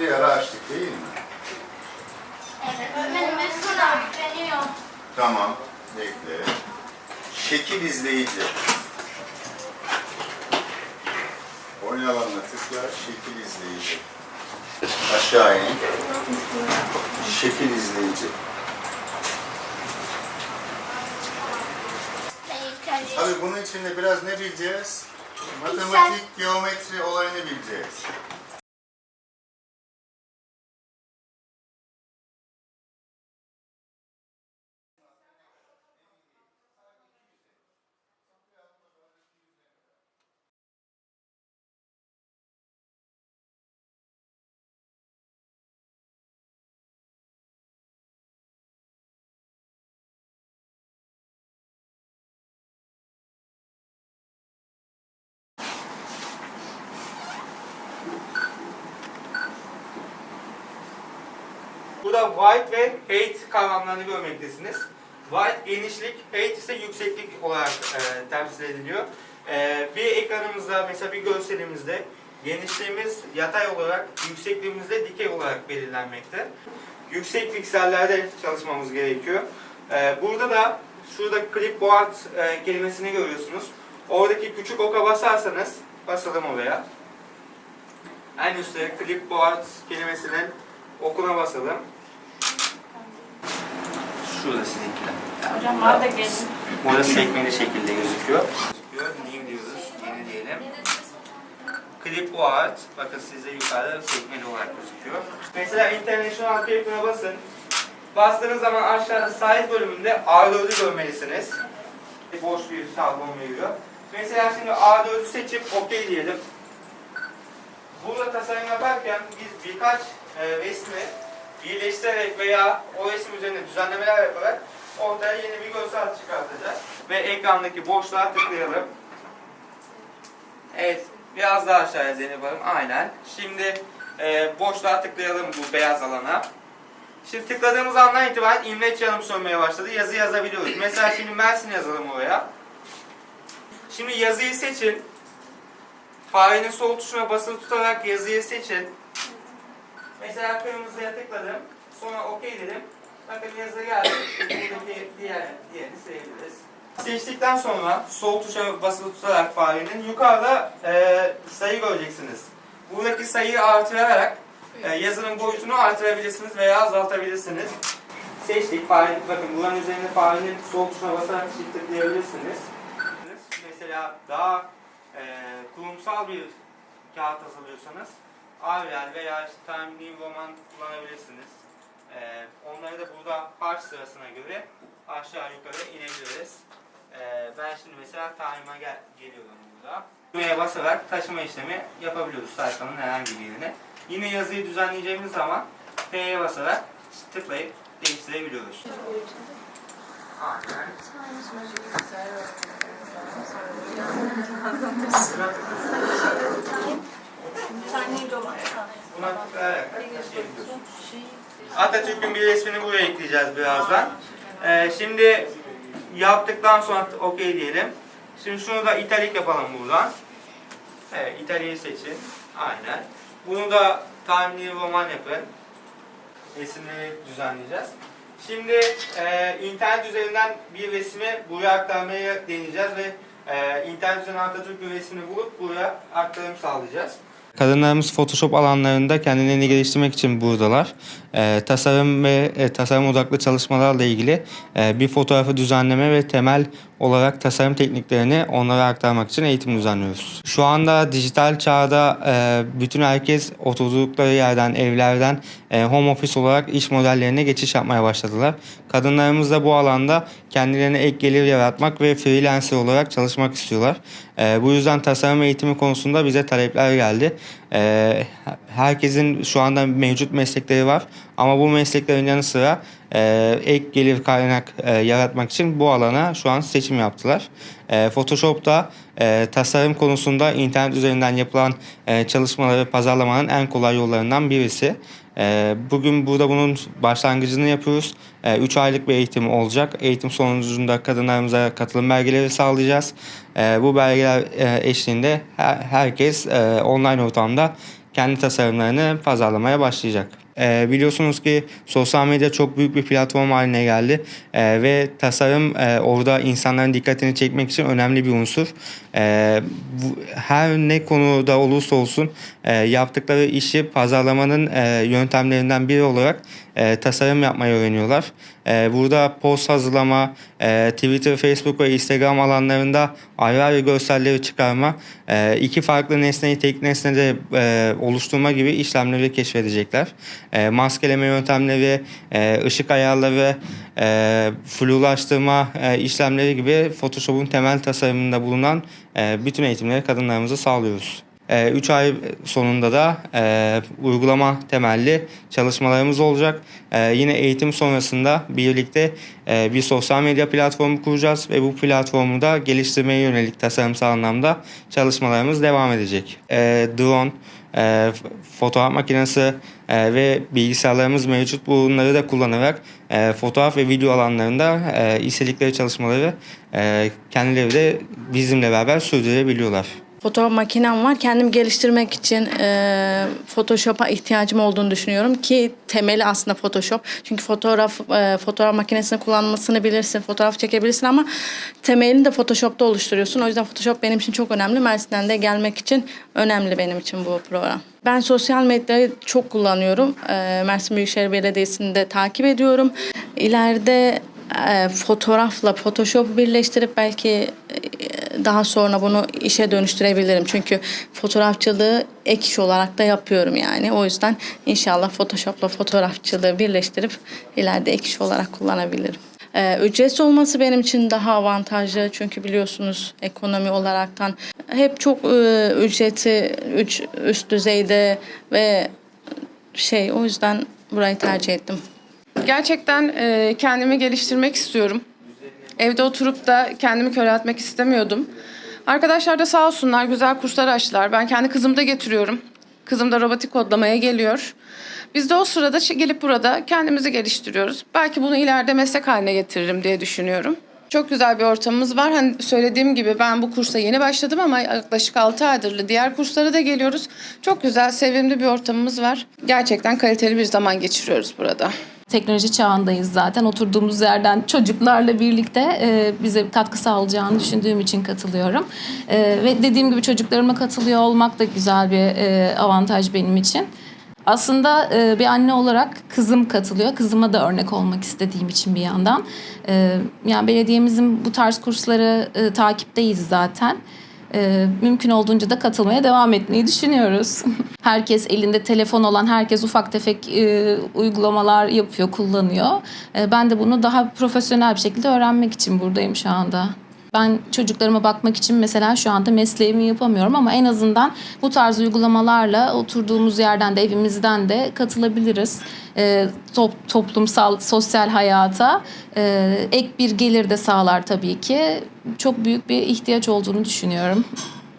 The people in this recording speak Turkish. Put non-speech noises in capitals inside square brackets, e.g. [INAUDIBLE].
bir ara açtık değil mi? Evet. Öğretmenim Mesut abi yükleniyor. Tamam. Bekle. Şekil izleyici. Oyun alanına tıkla. Şekil izleyici. Aşağı in. Şekil izleyici. Tabii bunun içinde biraz ne bileceğiz? Matematik, geometri olayını bileceğiz. Burada wide ve height kavramlarını görmektesiniz. Wide genişlik, height ise yükseklik olarak e, temsil ediliyor. E, bir ekranımızda, mesela bir görselimizde genişliğimiz yatay olarak, yüksekliğimiz de dikey olarak belirlenmekte. Yüksek piksellerde çalışmamız gerekiyor. E, burada da şurada clipboard e, kelimesini görüyorsunuz. Oradaki küçük oka basarsanız, basalım oraya. En üstte clipboard kelimesinin okuna basalım. Şurada sizinkiler. Hocam var da gelin. Burada sekmeli şekilde gözüküyor. Gözüküyor. New diyoruz. Yeni diyelim. Clipboard. Bakın size yukarıda sekmeli olarak gözüküyor. Mesela International Clip'ine basın. Bastığınız zaman aşağıda size bölümünde A4'ü görmelisiniz. Boş bir tablon veriyor. Mesela şimdi A4'ü seçip OK diyelim. Burada tasarım yaparken biz birkaç e, resmi birleştirerek veya o resim üzerine düzenlemeler yaparak ortaya yeni bir görsel çıkartacağız. Ve ekrandaki boşluğa tıklayalım. Evet, biraz daha aşağıya Zeynep Hanım. Aynen. Şimdi e, boşluğa tıklayalım bu beyaz alana. Şimdi tıkladığımız andan itibaren imleç yanım sönmeye başladı. Yazı yazabiliyoruz. Mesela şimdi Mersin yazalım oraya. Şimdi yazıyı seçin. Farenin sol tuşuna basılı tutarak yazıyı seçin. Mesela kırmızıya tıkladım. Sonra OK dedim. Bakın yazı geldi. Buradaki diğer, diğerini silebiliriz. Seçtikten sonra sol tuşa basılı tutarak farenin yukarıda e, sayı göreceksiniz. Buradaki sayıyı artırarak e, yazının boyutunu artırabilirsiniz veya azaltabilirsiniz. Seçtik fare, bakın buranın üzerine farenin sol tuşuna basarak çift tıklayabilirsiniz. Mesela daha e, kurumsal bir kağıt hazırlıyorsanız Arial veya işte Time New Roman kullanabilirsiniz. E, onları da burada harç sırasına göre aşağı yukarı inebiliriz. E, ben şimdi mesela Time'a gel geliyorum burada. Düğmeye basarak taşıma işlemi yapabiliyoruz sayfanın herhangi bir yerine. Yine yazıyı düzenleyeceğimiz zaman P'ye basarak tıklayıp değiştirebiliyoruz. Aynen. [LAUGHS] Buna tıklayarak. Atatürk'ün bir resmini buraya ekleyeceğiz birazdan. Ee, şimdi yaptıktan sonra OK diyelim. Şimdi şunu da italik yapalım buradan. Evet, İtalya'yı seçin. Aynen. Bunu da New Roman yapın. Resimleri düzenleyeceğiz. Şimdi e, internet üzerinden bir resmi buraya aktarmayı deneyeceğiz ve e, internet üzerinden Atatürk'ün resmini bulup buraya aktarım sağlayacağız. Kadınlarımız Photoshop alanlarında kendilerini geliştirmek için buradalar. Ee, tasarım ve e, tasarım odaklı çalışmalarla ilgili e, bir fotoğrafı düzenleme ve temel olarak tasarım tekniklerini onlara aktarmak için eğitim düzenliyoruz. Şu anda dijital çağda e, bütün herkes oturdukları yerden, evlerden e, home office olarak iş modellerine geçiş yapmaya başladılar. Kadınlarımız da bu alanda kendilerine ek gelir yaratmak ve freelancer olarak çalışmak istiyorlar. E, bu yüzden tasarım eğitimi konusunda bize talepler geldi. Herkesin şu anda mevcut meslekleri var ama bu mesleklerin yanı sıra ek gelir kaynak e, yaratmak için bu alana şu an seçim yaptılar. E, Photoshop'ta e, tasarım konusunda internet üzerinden yapılan e, çalışmaları pazarlamanın en kolay yollarından birisi. E, bugün burada bunun başlangıcını yapıyoruz. 3 aylık bir eğitim olacak. Eğitim sonucunda kadınlarımıza katılım belgeleri sağlayacağız. Bu belgeler eşliğinde her, herkes online ortamda kendi tasarımlarını pazarlamaya başlayacak. Ee, biliyorsunuz ki sosyal medya çok büyük bir platform haline geldi Ee, ve tasarım e, orada insanların dikkatini çekmek için önemli bir unsur. Ee, bu- her ne konuda olursa olsun e, yaptıkları işi pazarlamanın e, yöntemlerinden biri olarak e, tasarım yapmayı öğreniyorlar. E, burada post hazırlama, e, Twitter, Facebook ve Instagram alanlarında ayrı ayrı görselleri çıkarma, e, iki farklı nesneyi tek nesnede e, oluşturma gibi işlemleri keşfedecekler. E, maskeleme yöntemleri, e, ışık ayarları, e, flulaştırma e, işlemleri gibi Photoshop'un temel tasarımında bulunan e, bütün eğitimleri kadınlarımıza sağlıyoruz. 3 ay sonunda da e, uygulama temelli çalışmalarımız olacak. E, yine eğitim sonrasında birlikte e, bir sosyal medya platformu kuracağız ve bu platformu da geliştirmeye yönelik tasarımsal anlamda çalışmalarımız devam edecek. E, drone, e, fotoğraf makinesi e, ve bilgisayarlarımız mevcut. Bunları da kullanarak e, fotoğraf ve video alanlarında e, istedikleri çalışmaları e, kendileri de bizimle beraber sürdürebiliyorlar. Fotoğraf makinem var. Kendimi geliştirmek için e, Photoshop'a ihtiyacım olduğunu düşünüyorum ki temeli aslında Photoshop. Çünkü fotoğraf e, fotoğraf makinesini kullanmasını bilirsin, fotoğraf çekebilirsin ama temelini de Photoshop'ta oluşturuyorsun. O yüzden Photoshop benim için çok önemli. Mersin'den de gelmek için önemli benim için bu program. Ben sosyal medyayı çok kullanıyorum. E, Mersin Büyükşehir Belediyesi'ni de takip ediyorum. İleride e, fotoğrafla Photoshop birleştirip belki daha sonra bunu işe dönüştürebilirim. Çünkü fotoğrafçılığı ek iş olarak da yapıyorum yani. O yüzden inşallah Photoshop'la fotoğrafçılığı birleştirip ileride ek iş olarak kullanabilirim. Ee, ücretsiz olması benim için daha avantajlı çünkü biliyorsunuz ekonomi olaraktan hep çok e, ücreti üç, üst düzeyde ve şey o yüzden burayı tercih ettim. Gerçekten e, kendimi geliştirmek istiyorum. Evde oturup da kendimi köreltmek istemiyordum. Arkadaşlar da sağ olsunlar güzel kurslar açtılar. Ben kendi kızımı da getiriyorum. Kızım da robotik kodlamaya geliyor. Biz de o sırada gelip burada kendimizi geliştiriyoruz. Belki bunu ileride meslek haline getiririm diye düşünüyorum. Çok güzel bir ortamımız var. Hani söylediğim gibi ben bu kursa yeni başladım ama yaklaşık 6 aydır diğer kurslara da geliyoruz. Çok güzel, sevimli bir ortamımız var. Gerçekten kaliteli bir zaman geçiriyoruz burada. Teknoloji çağındayız zaten. Oturduğumuz yerden çocuklarla birlikte e, bize katkı sağlayacağını düşündüğüm için katılıyorum. E, ve dediğim gibi çocuklarıma katılıyor olmak da güzel bir e, avantaj benim için. Aslında e, bir anne olarak kızım katılıyor. Kızıma da örnek olmak istediğim için bir yandan. E, yani belediyemizin bu tarz kursları e, takipteyiz zaten. Ee, mümkün olduğunca da katılmaya devam etmeyi düşünüyoruz. [LAUGHS] herkes elinde telefon olan herkes ufak tefek e, uygulamalar yapıyor, kullanıyor. E, ben de bunu daha profesyonel bir şekilde öğrenmek için buradayım şu anda. Ben çocuklarıma bakmak için mesela şu anda mesleğimi yapamıyorum ama en azından bu tarz uygulamalarla oturduğumuz yerden de evimizden de katılabiliriz. E, top- toplumsal, sosyal hayata e, ek bir gelir de sağlar tabii ki. Çok büyük bir ihtiyaç olduğunu düşünüyorum.